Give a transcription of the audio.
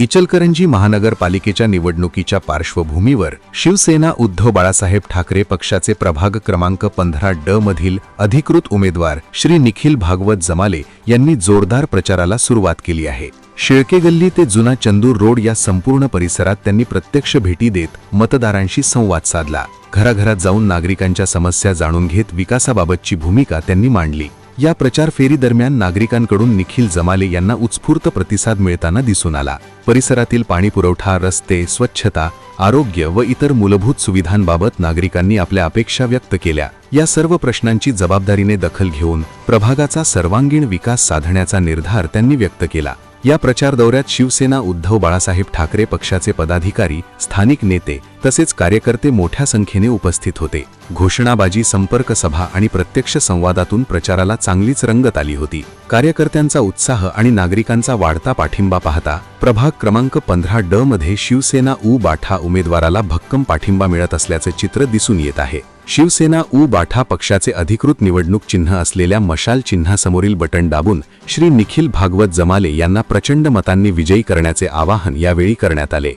इचलकरंजी महानगरपालिकेच्या निवडणुकीच्या पार्श्वभूमीवर शिवसेना उद्धव बाळासाहेब ठाकरे पक्षाचे प्रभाग क्रमांक पंधरा ड मधील अधिकृत उमेदवार श्री निखिल भागवत जमाले यांनी जोरदार प्रचाराला सुरुवात केली आहे. शेळके गल्ली ते जुना चंदूर रोड या संपूर्ण परिसरात त्यांनी प्रत्यक्ष भेटी देत मतदारांशी संवाद साधला. घराघरात जाऊन नागरिकांच्या समस्या जाणून घेत विकासाबाबतची भूमिका त्यांनी मांडली. या प्रचार फेरी दरम्यान नागरिकांकडून निखिल जमाले यांना उत्स्फूर्त प्रतिसाद मिळताना दिसून आला. परिसरातील पाणी पुरवठा रस्ते स्वच्छता आरोग्य व इतर मूलभूत सुविधांबाबत नागरिकांनी आपल्या अपेक्षा व्यक्त केल्या. या सर्व प्रश्नांची जबाबदारीने दखल घेऊन प्रभागाचा सर्वांगीण विकास साधण्याचा निर्धार त्यांनी व्यक्त केला. या प्रचार दौऱ्यात शिवसेना उद्धव बाळासाहेब ठाकरे पक्षाचे पदाधिकारी स्थानिक नेते तसेच कार्यकर्ते मोठ्या संख्येने उपस्थित होते. घोषणाबाजी संपर्क सभा आणि प्रत्यक्ष संवादातून प्रचाराला चांगलीच रंगत आली होती. कार्यकर्त्यांचा उत्साह आणि नागरिकांचा वाढता पाठिंबा पाहता प्रभाग क्रमांक पंधरा ड मध्ये शिवसेना उ बाठा उमेदवाराला भक्कम पाठिंबा मिळत असल्याचे चित्र दिसून येत आहे. शिवसेना उ बाठा पक्षाचे अधिकृत निवडणूक चिन्ह असलेल्या मशाल चिन्हासमोरील बटन दाबून श्री निखिल भागवत जमाले यांना प्रचंड मतांनी विजयी करण्याचे आवाहन यावेळी करण्यात आले.